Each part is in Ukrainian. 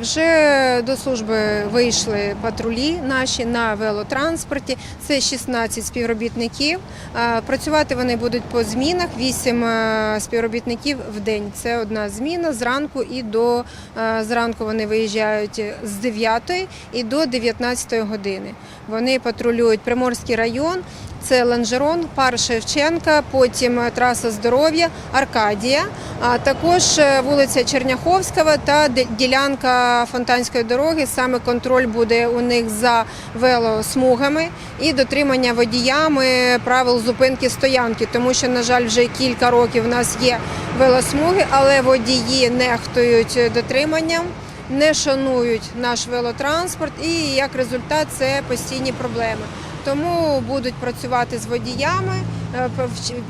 Вже до служби вийшли патрулі наші на велотранспорті. Це 16 співробітників. Працювати вони будуть по змінах. 8 е, співробітників в день. Це одна зміна зранку і до е, зранку вони виїжджають з 9 і до 19 години. Вони патрулюють Приморський район. Це Ланжерон, Пар Шевченка, потім е, траса здоров'я, Аркадія, а також вулиця Черняховського та ді- ділянка Фонтанської дороги. Саме контроль буде у них за велосмугами і дотримання водіями правил зупинки стоянки, тому що, на жаль, вже кілька років у нас є велосмуги, але водії нехтують дотриманням. Не шанують наш велотранспорт, і як результат це постійні проблеми. Тому будуть працювати з водіями. Е,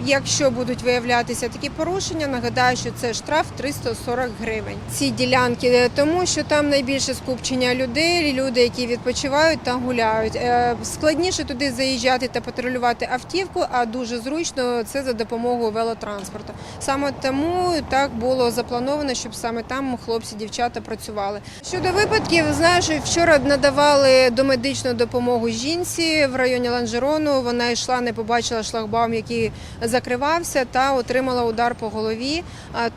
Якщо будуть виявлятися такі порушення, нагадаю, що це штраф 340 гривень. Ці ділянки е, тому, що там найбільше скупчення людей, люди, які відпочивають та гуляють. Е, Складніше туди заїжджати та патрулювати автівку, а дуже зручно це за допомогою велотранспорту. Саме тому так було заплановано, щоб саме там хлопці, дівчата працювали. Щодо випадків, знаю, що вчора надавали домедичну допомогу жінці в районі Ланжерону. Вона йшла, не побачила шлагбаум, який закривався, та отримала удар по голові.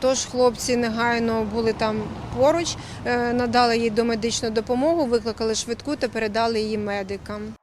Тож хлопці негайно були там поруч, е, надали їй домедичну допомогу, викликали швидку та передали її медикам.